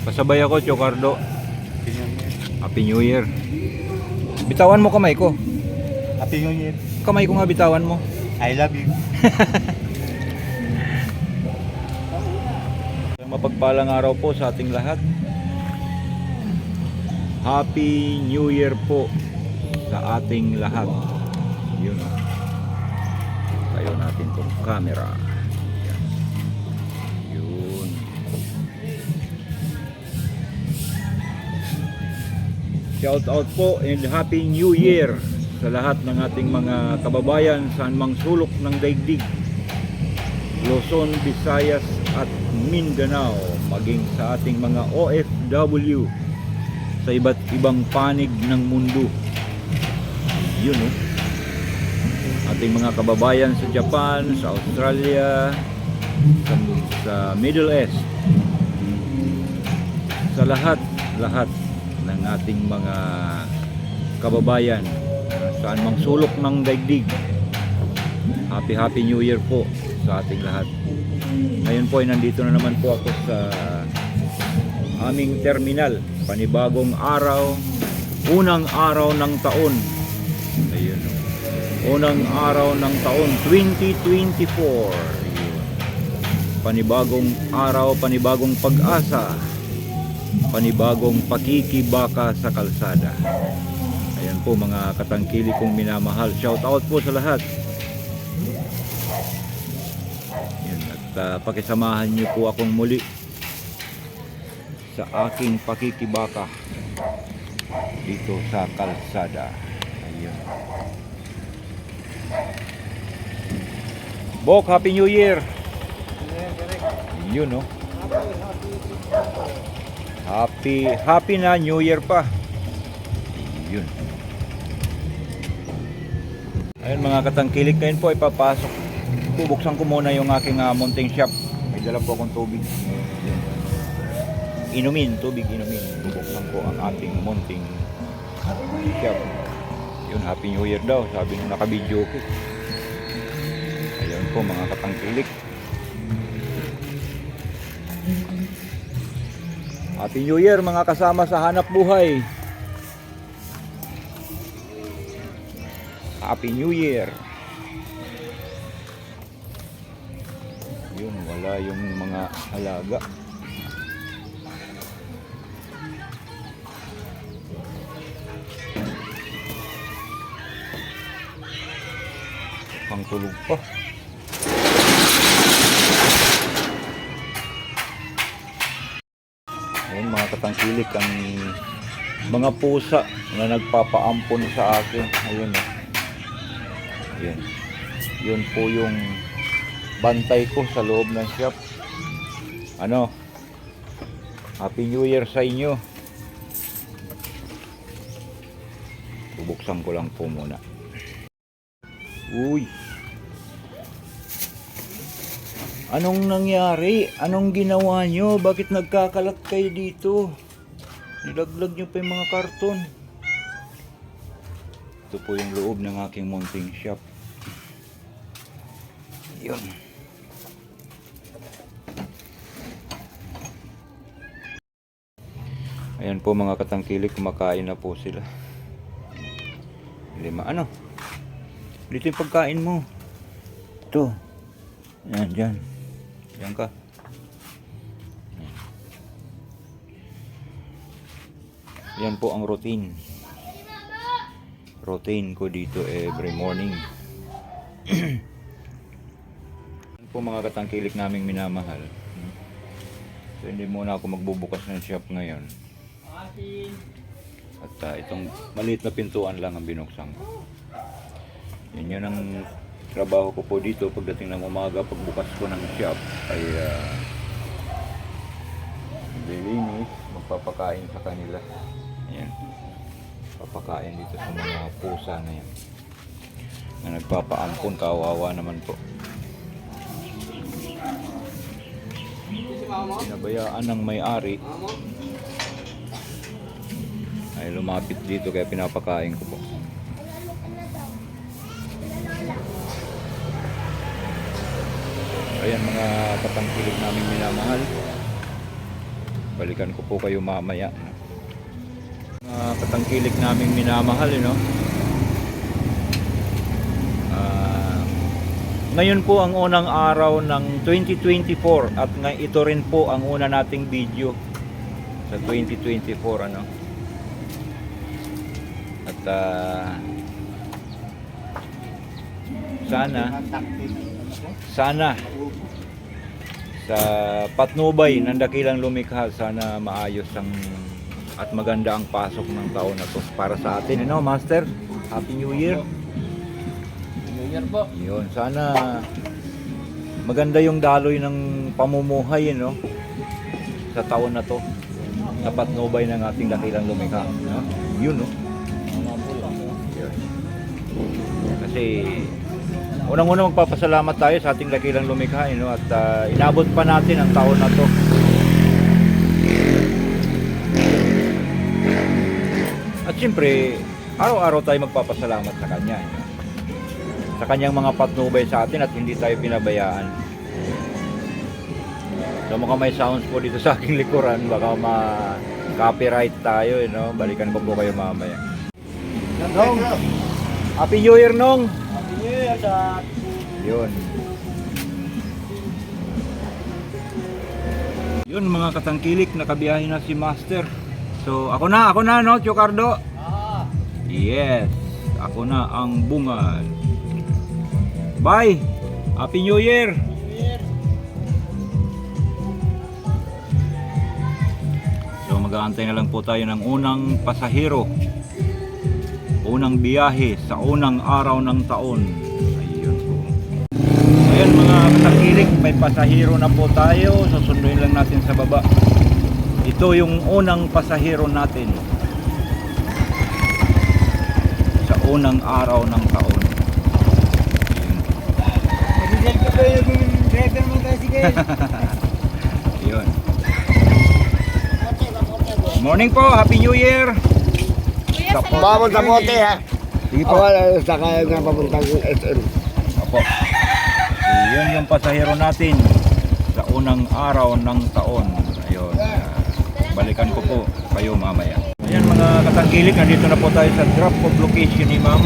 Pasabay ako, Chocardo. Happy New Year. Bitawan mo kamay ko. Happy New Year. Kamay ko nga bitawan mo. I love you. Mapagpalang araw po sa ating lahat. Happy New Year po sa ating lahat. Yun. Tayo natin tong camera. Shout out po and Happy New Year sa lahat ng ating mga kababayan saan mang sulok ng daigdig. Luzon, Visayas at Mindanao maging sa ating mga OFW sa iba't ibang panig ng mundo. Yun oh. Ating mga kababayan sa Japan, sa Australia, sa, sa Middle East. Sa lahat, lahat ng ating mga kababayan saan mang sulok ng daigdig. Happy Happy New Year po sa ating lahat. Ngayon po ay nandito na naman po ako sa aming terminal. Panibagong araw, unang araw ng taon. Ayun. Unang araw ng taon 2024. Ayun. Panibagong araw, panibagong pag-asa. Panibagong pakikibaka sa kalsada. Ayan po mga katangkili kong minamahal. Shout out po sa lahat. Yan, at ah, pakisamahan niyo po akong muli sa aking pakikibaka dito sa kalsada. Ayun. Bok, Happy New Year! Yun, no? Happy, happy na New Year pa. Yun. Ayun mga katangkilik ngayon po ay papasok. Bubuksan ko muna yung aking ah, munting shop. May dala po akong tubig. Inumin, tubig inumin. Bubuksan ko ang ating munting shop. Yun, Happy New Year daw, sabi nung nakabidyo ko. Ayun po mga katangkilik. Happy New Year mga kasama sa hanap buhay. Happy New Year. Yun, wala yung mga alaga. Pang tulog pa. Ayun mga katangkilik ang mga pusa na nagpapaampon sa akin. Ayun oh. Ayun. Yun po yung bantay ko sa loob ng shop. Ano? Happy New Year sa inyo. Bubuksan ko lang po muna. Uy. Anong nangyari? Anong ginawa nyo? Bakit nagkakalat kayo dito? Nilaglag nyo pa yung mga karton. Ito po yung loob ng aking mounting shop. Yun. Ayan po mga katangkilik, kumakain na po sila. Lima, ano? Dito yung pagkain mo. Ito. Yan, dyan. Yan ka. Yan po ang routine. Routine ko dito every morning. Yan po mga katangkilik naming minamahal. So hindi muna ako magbubukas ng shop ngayon. At ah, itong maliit na pintuan lang ang binuksan ko. Yan yun ang trabaho ko po dito pagdating ng umaga pagbukas ko ng shop ay uh, maglilinis, magpapakain sa kanila. Ayan. Papakain dito sa mga pusa na yan. Na nagpapaampon, kawawa naman po. Pinabayaan ng may-ari ay lumapit dito kaya pinapakain ko po. Ayan mga katangkilik namin minamahal. Balikan ko po kayo mamaya. Mga katangkilik naming minamahal, you know? Ah, ngayon po ang unang araw ng 2024 at ito rin po ang una nating video sa 2024 ano. At ah, sana sana sa patnubay ng dakilang lumikha sana maayos ang at maganda ang pasok ng taon na to para sa atin you know master happy new year New Year po. yun sana maganda yung daloy ng pamumuhay you know, sa taon na to sa patnubay ng ating dakilang lumikha no? yun no Ano kasi unang-unang magpapasalamat tayo sa ating dakilang lumikha you know, at ah, inabot pa natin ang taon na to At siyempre, araw-araw tayo magpapasalamat sa Kanya. you know. Sa Kanyang mga patnubay sa atin at hindi tayo pinabayaan. So mukhang may sounds po dito sa aking likuran. Baka ma-copyright tayo. You know? Balikan ko po kayo mamaya. Nong, Happy New Year, Nong! Yun. Yun mga katangkilik, nakabiyahe na si Master. So, ako na, ako na, no, Chocardo? Ah, Yes, ako na ang bungad. Bye! Happy New Year! New Year. So mag-aantay na lang po tayo ng unang pasahero. Unang biyahe sa unang araw ng taon. Mga katangkilik, may pasahero na po tayo. Susunduin lang natin sa baba. Ito yung unang pasahero natin. Sa unang araw ng taon. Ayun. Morning po, Happy New Year! Bawal sa bote ha. Sige po. Bawal sa kaya na papuntang SM. Opo. Yun yung pasahero natin sa unang araw ng taon. Ayun. ah, balikan ko po kayo mamaya. Ayan mga katangkilik, nandito na po tayo sa drop off location ni ma'am.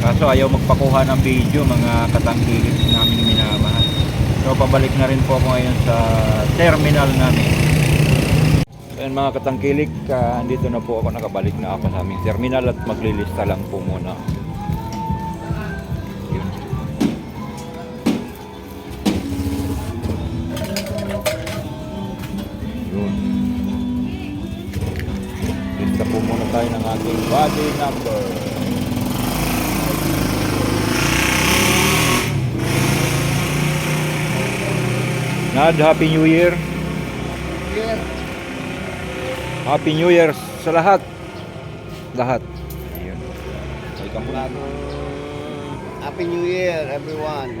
Kaso ayaw magpakuha ng video mga katangkilik namin minamahal. So pabalik na rin po ako ngayon sa terminal namin. Ayan mga katangkilik, ah, andito na po ako, nakabalik na ako sa aming terminal at maglilista lang po muna. Ating body number. Nad, Happy New Year. Happy New Year sa lahat. Lahat. Ayun. Po. Bagong Happy New Year everyone.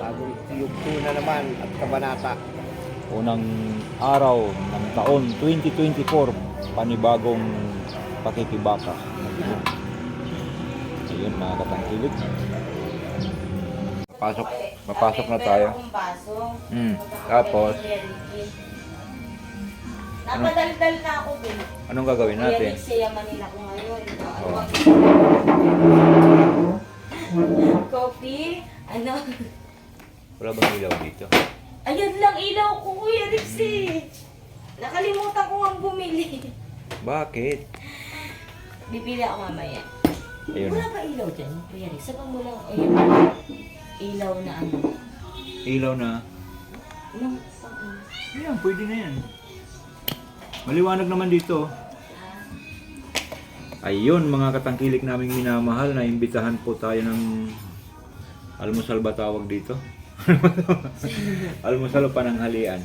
Bagong yugto na naman at kabanata. unang araw ng taon 2024 panibagong pakikibaka ayun mga katangkilik pasok mapasok na tayo mm. tapos Napadaldal na ako dun. anong gagawin natin Rick, siya Manila ko ngayon. oh. Coffee? Ano? wala bang ilaw dito Ayun lang ilaw ko, Kuya Rixie. Nakalimutan ko ang bumili. Bakit? Bibili ako mamaya. ayun Wala ba ilaw dyan, Kuya Rick? Sabi mo lang, ayun, ilaw na ano. ilaw na. Nang, pang, ayan pwede na yan. Maliwanag naman dito. Ayun mga katangkilik naming minamahal na imbitahan po tayo ng almusal ba tawag dito? Almusal o pananghalian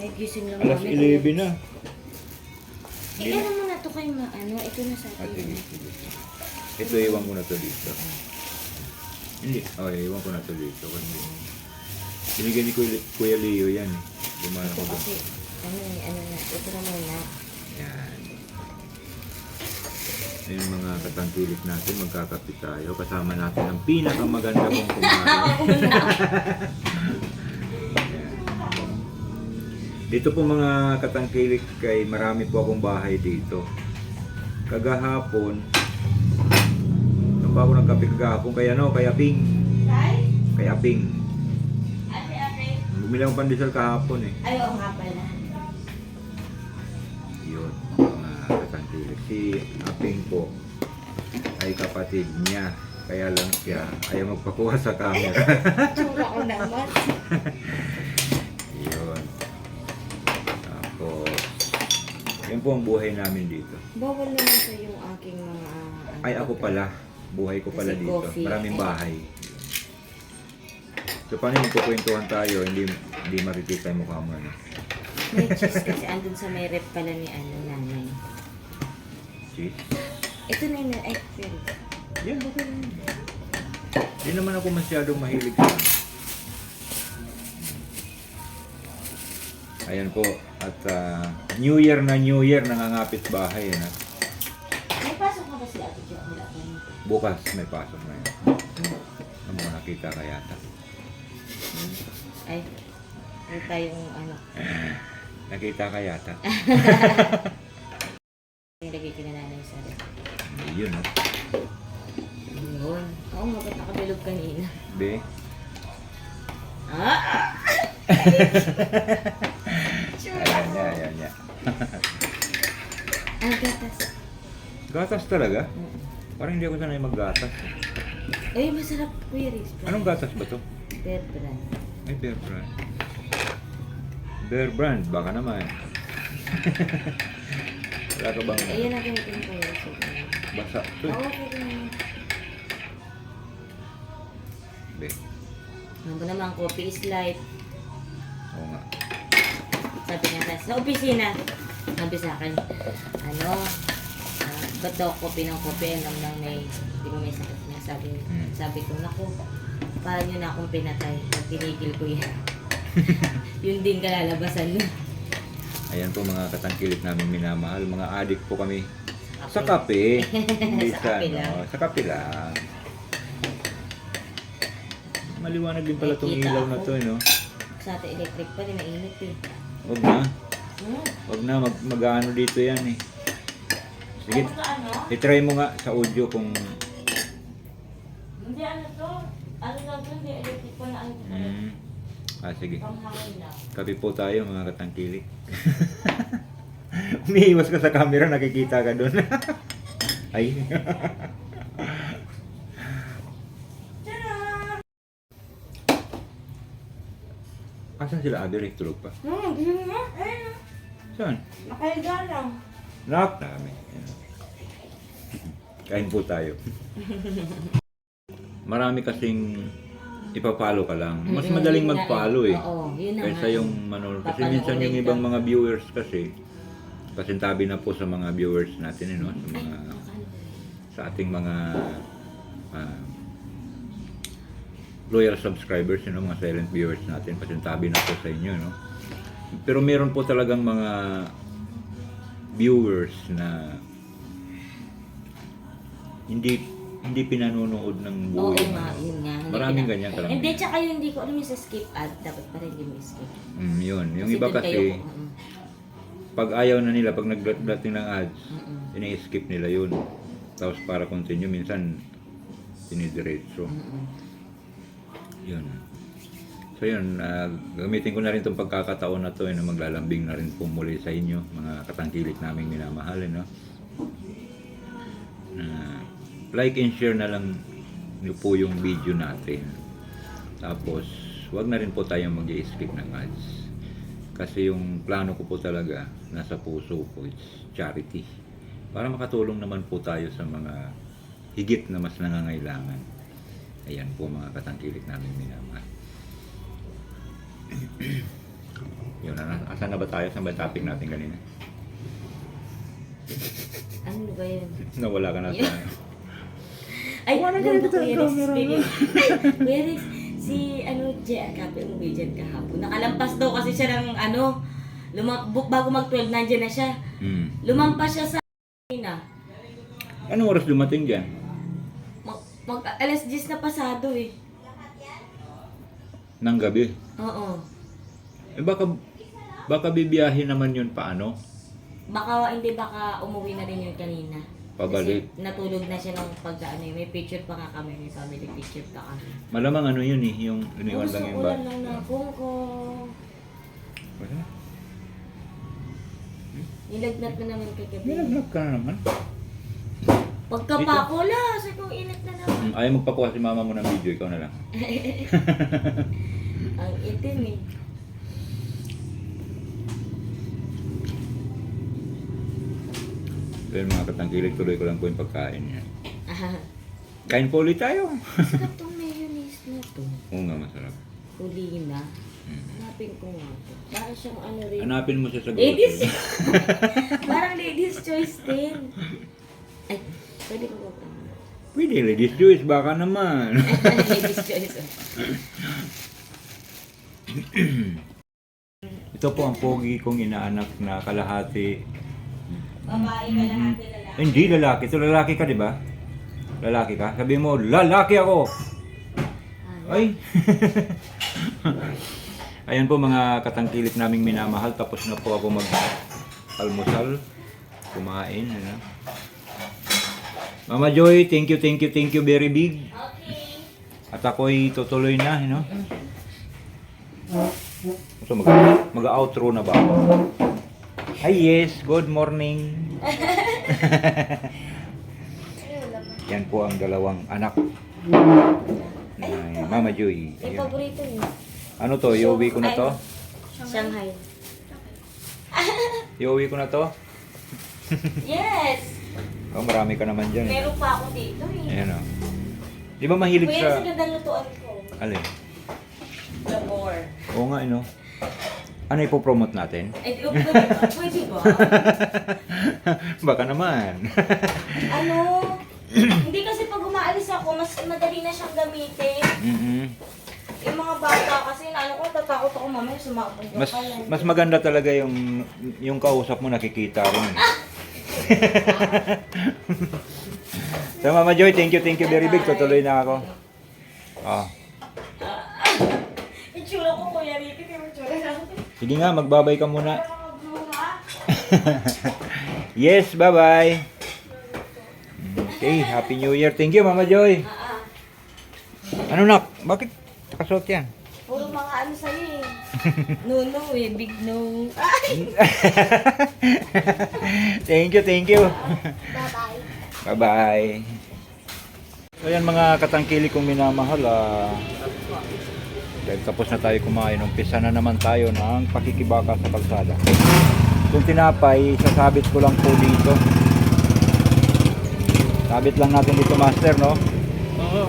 May gising lang alas kami. 11 na Eh, ano mo na to kay ma, ano, ito na sa Ah, atin. sige. Ito, iwan ko na to dito. Hindi, okay, iwan ko na to dito. Kasi, binigyan ni Kuya, Kuya Leo yan. eh. Dumala ko doon. kasi, ano, eh, ano na, ito na muna. Yan. Ayun mga katangkilik natin, magkakapit tayo. Kasama natin ang pinakamaganda kong kumain. Dito po mga katangkilik kay marami po akong bahay dito. Kagahapon, nung ba ako nagkape kagahapon, kaya ano, kaya ping, kaya ping. Bumili akong pandesal kahapon eh. Ay, oo nga pala. Yun, mga katangkilik. Si Aping po ay kapatid niya. Kaya lang siya ayaw magpakuha sa camera. Tsura ko naman. Yun. Tapos, yun po ang buhay namin dito. Bawal naman sa yung aking mga... ano, Ay, ako pala. Buhay ko pala Kasi dito. coffee. Maraming bahay. So, paano yung kukwentuhan tayo? Hindi, hindi makikita yung mukha mo. Ano? May cheese kasi andun sa may rep pala ni ano nanay. Cheese? Ito na yun. Ay, pero. Yan, okay. Hindi naman ako masyadong mahilig sa Ayan po. At ah, New Year na New Year nangangapit bahay. Ano? May pasok na ba si Ate Jo? Wala pa yun. Bukas may pasok na yun. Ano mo nakita ka yata? Ay, may tayong ano. Nakita ka yata? Nilagay ko na nanay sa. Hindi yun, no? Yun. Oo nga, ba't nakabilog kanina? Be? Ah! Ayan niya, ayan niya. Ay, gatas. Gatas talaga? Parang hindi ako sanay maggatas. Ay, masarap Kuya Riz. Anong gatas ba to? Bear brand. Ay, Bear Brand. Bear Brand, baka naman. Wala ka bang Ayan natin ito yung Kuya Riz. basa? Oo, pwede naman. Be. Ano naman, coffee is life. Oo nga. Sabi niya sa, sa opisina. Sabi sa akin, ano, ba't daw kopi ng kopi? Alam lang may, di ba may sakit niya. Sabi, Hmm. sabi ko, naku, paano nyo na akong pinatay? Tinigil ko yan. Yun din kalalabasan nun. Ayan po mga katangkilik namin minamahal. Mga adik po kami sa kape. Hindi Sa sa, kape ano, lang. sa kape lang. Maliwanag din pala itong Nakikita ilaw na ako. to, eh, no? Sa atin electric pa rin, mainit eh. Huwag na. Hmm. Huwag na, mag, mag-ano dito yan eh. Sige, itry mo nga sa audio kung... Hindi ano to. Ano lang to, hindi electric pa na ano to. Mm, ah, sige. Kape po tayo mga katangkilik. Umiiwas ka sa camera, nakikita ka doon. Ay. Asan sila Rick? Tulog pa? Hmm, yun nga. Ayun. Saan? Nakahiga lang. Nak! Dami. Yan. Kain po tayo. Marami kasing ipapalo ka lang. Mas madaling yun mag-follow eh. Oo, yun na Kaysa nga. yung manonood. Kasi Papanoorin minsan yung ka. ibang mga viewers kasi, pasintabi na po sa mga viewers natin, eh, no? sa, mga, sa ating mga ah, loyal subscribers, you know, mga silent viewers natin, pasintabi na po sa inyo. No? Pero meron po talagang mga viewers na hindi hindi pinanonood ng buo Oo yung nga, ano. yun nga. Hindi Maraming pina- ganyan talaga. Hindi, tsaka yung hindi ko alam yung sa skip ad, dapat pa rin hindi mo skip. Mm, yun. Yung iba kasi, kayo- Mm, pag ayaw na nila, pag nagdating ng ads, mm, ini-skip nila yun. Tapos para continue, minsan sinidiretso. mm, mm. Yun. So yun, ah, gamitin ko na rin itong pagkakataon na to eh, na maglalambing na rin po muli sa inyo, mga katangkilik naming minamahal. Eh, no? Na like and share na lang niyo po yung video natin. Tapos, wag na rin po tayong mag skip ng ads. Kasi yung plano ko po talaga, nasa puso ko, it's charity. Para makatulong naman po tayo sa mga higit na mas nangangailangan. Ayan po mga katangkilik namin minamahal. Yun, na, asan na ba tayo? Saan ba topic natin kanina? Ano ba yun? Nawala ka na sa... Ay, ano na Kuya Riz, speaking. Kuya Riz, si ano, J, kape mo dyan kahapon. Nakalampas daw kasi siya ng ano, luma, bu- bago mag-12, nandyan na siya. Hmm. Lumampas siya sa na. Anong oras dumating dyan? Mag, mag, alas 10 na pasado eh. Nang gabi. Oo. Eh baka Baka bibiyahin naman yun paano? Baka, hindi baka umuwi na rin yun kanina. Pabalik. Kasi natulog na siya nung pag ano, eh, may picture pa nga kami, may family picture pa kami. Malamang ano yun eh, yung iniwan Gusto lang yung ko ba? lang ng ko. Wala. Nilagnat mo naman kagabi. Nilagnat ka na naman. Pagkapakula, sa kong init na naman. Hmm, Ayaw magpakuha si mama mo ng video, ikaw na lang. Ang itim eh. Pero mga katangkilik, tuloy ko lang po yung pagkain niya. Ah, Kain po ulit tayo. Sarap tong mayonnaise na to. Oo nga, masarap. Huli na. Hanapin ko nga to. Parang siyang ano rin. Hanapin mo siya sa Ladies! grocery. Parang ladies choice din. Ay, pwede ko ba? Pwede, ladies choice, baka naman. ladies choice. Ito po ang pogi kong inaanak na kalahati. Babae ka lahat nila lang. Hindi lalaki. Ito lalaki ka, di ba? Lalaki ka? Sabi mo, lalaki ako! Ay! Ayan po mga katangkilik naming minamahal. Tapos na po ako mag-almusal. Kumain. Ano? Mama Joy, thank you, thank you, thank you very big. Okay. At ako'y tutuloy na, you know? So mag, mag-outro na ba ako? Hi, yes. Good morning. Yan po ang dalawang anak. Ni Mama Joy. Yung Ayan. paborito niyo? Ano to? Iuwi ko na to? Shanghai. Iuwi ko na to? Yes! Oh, marami ka naman dyan. eh. Meron pa ako dito eh. Ayan o. Di ba mahilig Kuya, sa... sa gandang lutuan ko. Alin? Labor. Oo nga, ano? Ano ipopromote natin? Ay, di? Pwede ba? Baka naman. ano? Hindi kasi pag umaalis ako, mas madali na siyang gamitin. mm Yung mga bata kasi, ano ko, tatakot ako mamaya sumabog ka Mas lang. mas maganda talaga yung yung kausap mo nakikita rin. so Mama Joy, thank you, thank you very big. Tutuloy na ako. Ah. Itsura ko, Kuya Ricky. Sige nga, magbabay ka muna. Yes, bye-bye. Okay, Happy New Year. Thank you, Mama Joy. Ah. Ano nak? Bakit nakasuot yan? Puro mga ano sa'yo eh. No, no eh. Big no. Ay! thank you, thank you. Bye-bye. Bye-bye. So yan mga katangkili kong minamahal. ah. Dahil tapos na tayo kumain, umpisa na naman tayo ng pakikibaka sa kalsada. Yung tinapay, sasabit ko lang po dito. Sabit lang natin dito master, no? Oo.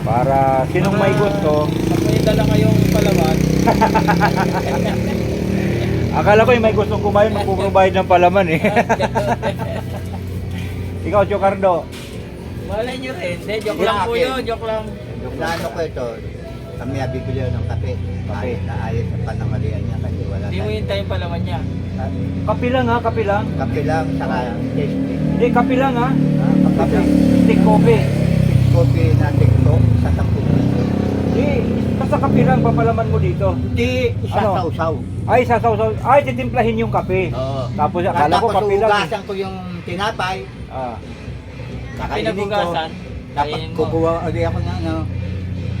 Para sinong may gusto, Pag may dala kayong palawan, akala ko yung may gustong kumain, magpo-provide ng palaman eh. Ikaw, Chocardo. malay nyo rin. Hindi, joke lang po yun, joke lang. Plano ko ito, kami bibili ng kape. Kape. Na ayos sa panangalian niya kasi wala Hindi mo tayo. hintayin palawan niya. Kapi lang ha, kapi lang. Kape lang, saka tasty. Hindi, kapi lang ha. Ah, kape lang. Stick coffee. Kopi na TikTok sa tampo. Hindi, basta kapi lang, papalaman mo dito. Hindi, isa Ano? sa usaw. Ay, sasaw-saw. Ay, titimplahin yung kape. Oo. Tapos akala ko Tapos kape lang. eh. ko yung tinapay, Ah. kakainin ko. Pinagugasan, Tapos kainin mo. kukuha ulit ako ng ano,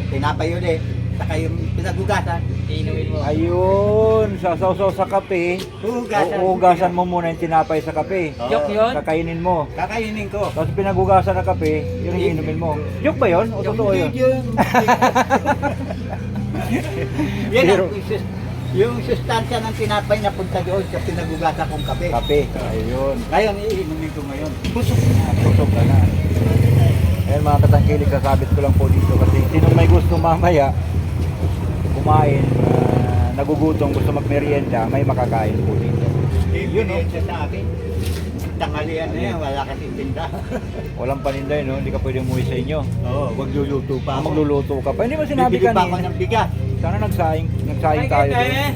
tinapay ulit. Saka yung pinagugasan, Iinumin mo. Ayun, sasaw-saw sa kape. hugasan. Uugasan mo muna yung tinapay sa kape. Oo. Joke yun? Kakainin mo. Kakainin ko. Tapos pinagugasan ng kape, yun ang inumin mo. Joke ba yun? O totoo yun? Yung, yan Pero- ang sus- yung sustansya ng tinapay na punta doon sa pinagugasan kong kape. Kape. Ayun. Ngayon, iinumin ko ngayon. Busog na. Busog ka na. Mga katangkilik, sasabit ko lang po dito kasi sinong may gusto mamaya kumain, ah, nagugutom, gusto magmerienda, may makakain po dito. Yun, no? sa akin. Tanghalian na yan, wala kasing tinda. Walang paninday, no? Hindi ka pwede umuwi sa inyo. Oo, wag luluto pa Ah, ako. magluluto ka pa. Hindi mo sinabi Bibili pa ako kanina. ng bigas. Sana nagsaing, nagsaing Ay, tayo. doon. eh.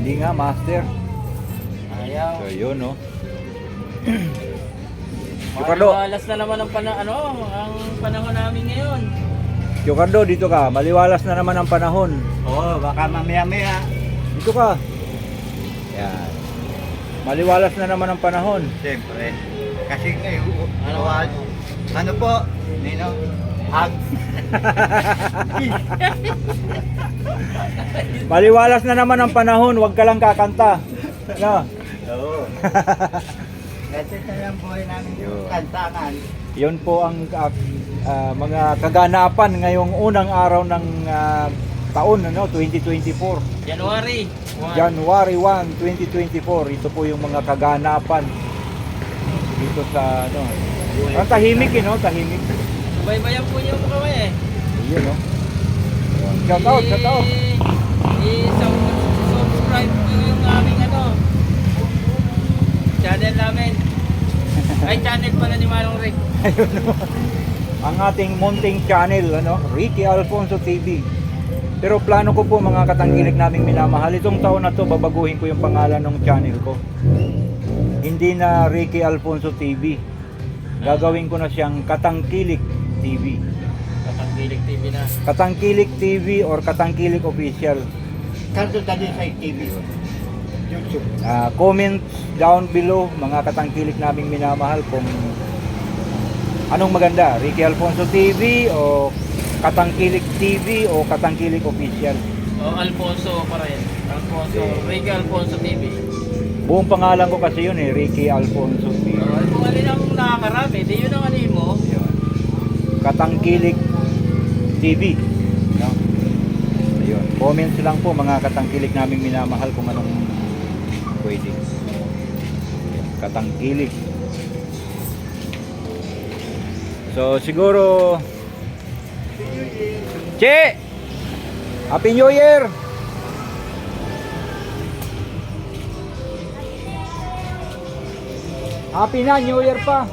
Hindi nga, master. Ayaw. So, yun, no? Ricardo. Malas na naman ang pana ano, ang panahon namin ngayon. Chocardo, dito ka. Maliwalas na naman ang panahon. Oo, baka mamaya-maya. Dito ka. Yan. Maliwalas na naman ang panahon. Siyempre. Kasi ngayon, ano, ano po, Nino? Hag. Maliwalas na naman ang panahon, huwag ka lang kakanta. No? Oo. Kasi sa yung buhay namin Yun. yung kantangan. Yun po ang ah, ah, mga kaganapan ngayong unang araw ng ah, taon, ano, 2024. January. January 1, 2024. Ito po yung mga kaganapan dito sa ano. Ang tahimik eh, no? Tahimik. Subaybayan po niyo mo kami eh. Yun, no? Shout out, shout out. I-subscribe niyo yung aming channel namin. Ay, channel pala ni Manong Rick. ang ating munting channel, ano, Ricky Alfonso TV. Pero plano ko po mga katangkilik naming minamahal, itong taon na to babaguhin ko yung pangalan ng channel ko. Hindi na Ricky Alfonso TV. Gagawin ko na siyang Katangkilik TV. Katanggilig TV na. Katangkilik TV or Katangkilik Official. Kanto dali sa TV. YouTube. Ah, comments down below mga katangkilik naming minamahal kung anong maganda, Ricky Alfonso TV o Katangkilik TV o Katangkilik Official. O, Alfonso pa rin. Alfonso, Ricky Alfonso TV. Buong pangalan ko kasi yun eh, Ricky Alfonso TV. O, kung alin ang nakakarami, di yun ang alin mo. Katangkilik TV. No? Ayun. Comments lang po mga katangkilik naming minamahal kung anong pwede. Katangkilik. So siguro Che! Happy New Year! Happy na, New Year pa!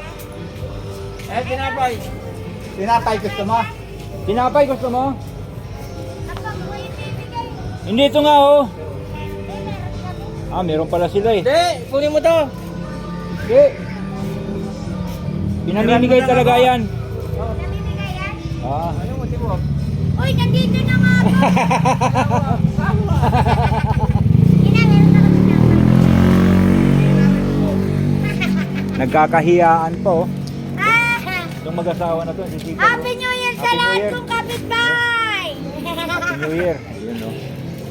Eh, tinapay. Tinapay gusto mo? Tinapay gusto mo? Hindi ito nga oh. Ah, meron pala sila eh. Hindi, kunin mo to. Hindi. Pinamimigay talaga yan. Ah, Ano mo, tipo? Uy, nandito na nga ako. Ina, meron na kami ng nagkakahiyaan po. Ah, Itong mag-asawa na to, si Tita. Happy New Year sa Happy New lahat Year. kong kapitbahay! Happy New Year. Ayun oh.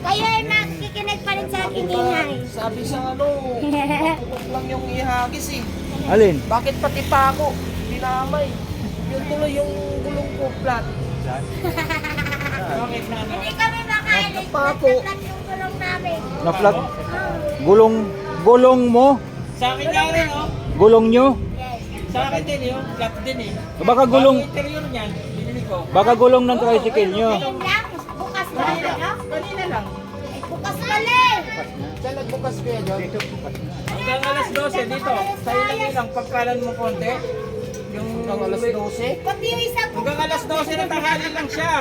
Kayo ay nakikinig pa rin sa aking ingay. Sabi sa ano, tukok lang yung ihagis eh. Alin? Bakit pati pa ako? Dinamay. Yung tuloy yung gulong ko flat. Bakit na ano? Hindi kami makailig. Napapo. Nagtatlat yung gulong namin. Na-flat. Oh, Gulong, gulong mo? Sa akin nga rin, oh. Gulong nyo? yes. Sa akin din, yung flat din eh. Baka gulong, Ang interior niyan, binili ko. baka gulong ng tricycle nyo. Bukas pa rin, ano? Diyan nagbukas ko yan. Hanggang alas 12 dito. Sa ilang ilang pagkalan mo konti. Yung Hanggang alas 12. Pati yung isa po. Hanggang alas 12 na tanghali lang siya.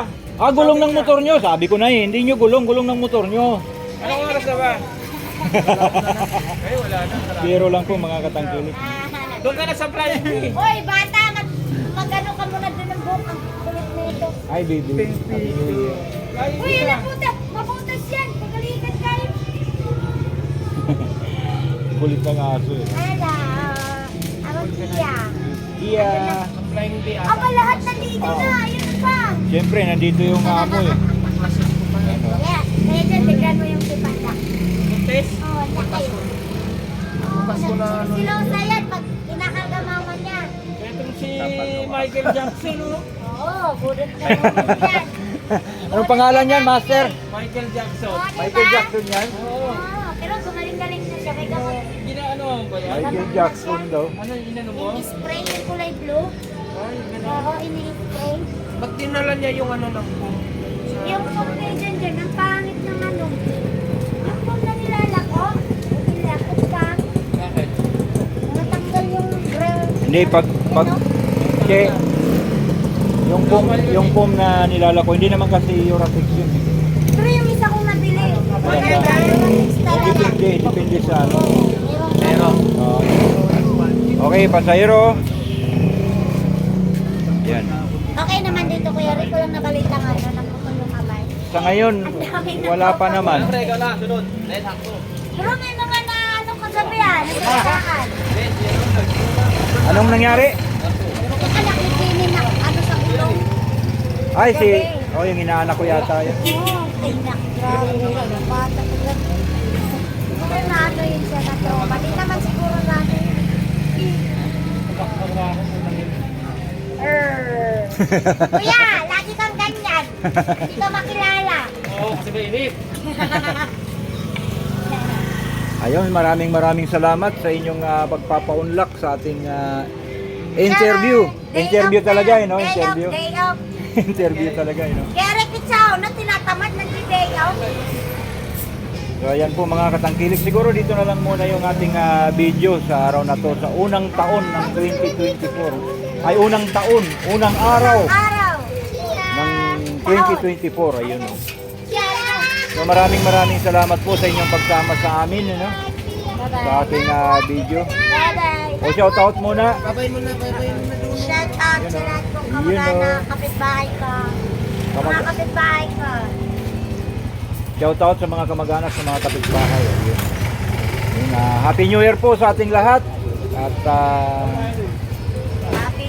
Ah, gulong ng motor nyo. Sabi ko na eh, hindi nyo gulong, gulong ng motor nyo. Anong oras na ba? Ay, wala na. Biro lang po mga katangkilik. Doon ka na sa Flying Bee. Hoy, bata, mag magano ka muna doon ng buhok ang kulit nito. Ay, baby. Happy New Year. Uy, puta, mabutas yan. Pagalitan kayo. Kulit ng aso eh. Yeah. Flying Bee ah. Aba, lahat nandito na. Ayun pa. Siyempre, nandito yung amo eh. Kaya, kaya dyan, tignan mo yung pipanda. Buntis. Oh, laki. Oh, silosa yan pag kinakarga mama niya. Itong si Michael Jackson, oh. Oo, budot na naman yan. Anong pangalan yan, Master? Michael Jackson. Oh, diba? Michael Jackson yan? Oo. Michael Jackson daw. Ano yung inano mo? Ini-spray yung kulay blue. Ay, ganun. Oo, ini-spray. Ba't dinala niya yung ano ng po? Yung na dyan dyan, ang pangit ng ano. Yung foam na nilalako, nilakot ka, Bakit? natanggal yung brown. Hindi, pag, pag, che, yung foam, yung foam na nilalako, hindi naman kasi Uratex yun. Pero yung isa kong nabili, wala Ay, na, Rolex talaga. Depende, depende sa ano. Ah. okay, pasahero. Yan. okay naman dito, Kuya Rico lang nabalita Sa ngayon, wala pa naman. Siyempre, ikaw lang, sunod. Dahil sakto. Pero may mga na ano kagabi ah, nagkakakaan. Anong nangyari? Ni Kimi na ano sa ulong. Ay, si... Oh, yung inaanak ko yata yun. Oo, ay nak, grabe. Bata ko lang. Siguro na ano yun siya na to. Mali naman siguro na ano yun. Err. Kuya, lagi kang ganyan. Hindi ka makilala. Oo, kasi mainit. Ayun, maraming maraming salamat sa inyong ah, pagpapaunlak sa ating ah, interview. Day Interview off talaga, eh, no? Day Interview. off, day off. Interview talaga, eh, no? Kaya Rekitsao na tinatamad nag-day off. So ayan po mga katangkilik, siguro dito na lang muna yung ating ah, video sa araw na to, sa unang taon ng 2024. Ay, unang taon, unang araw Araw. ng 2024, ayun. oh. So maraming maraming salamat po sa inyong pagsama sa amin, ano? Sa ating ah, video. Bye-bye. O shout out muna. Babay mo na, babay mo na doon. Shout out sa lahat kong Yun, kamag-anak, oh. kapitbahay ko. Mga Kamag- kapitbahay ko. Shout out sa mga kamag-anak sa mga kapitbahay. Ayun. Yun, ah, Happy New Year po sa ating lahat. At ah,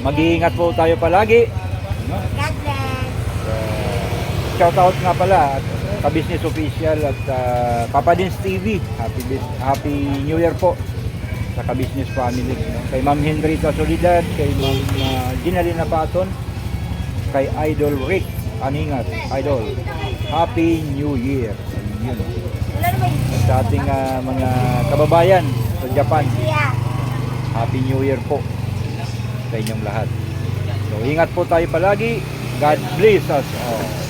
mag-iingat po tayo palagi. God bless. Shout out nga pala at ka-business official at uh, Papa Dins TV. Happy Happy New Year po sa ka-business family. No? Kay Ma'am Henrita Solidad, kay Ma'am uh, Ginalina Paton, kay Idol Rick Aningat. Idol, Happy New Year. At sa ating uh, mga kababayan sa Japan. Happy New Year po sa inyong lahat. So ingat po tayo palagi. God bless us all.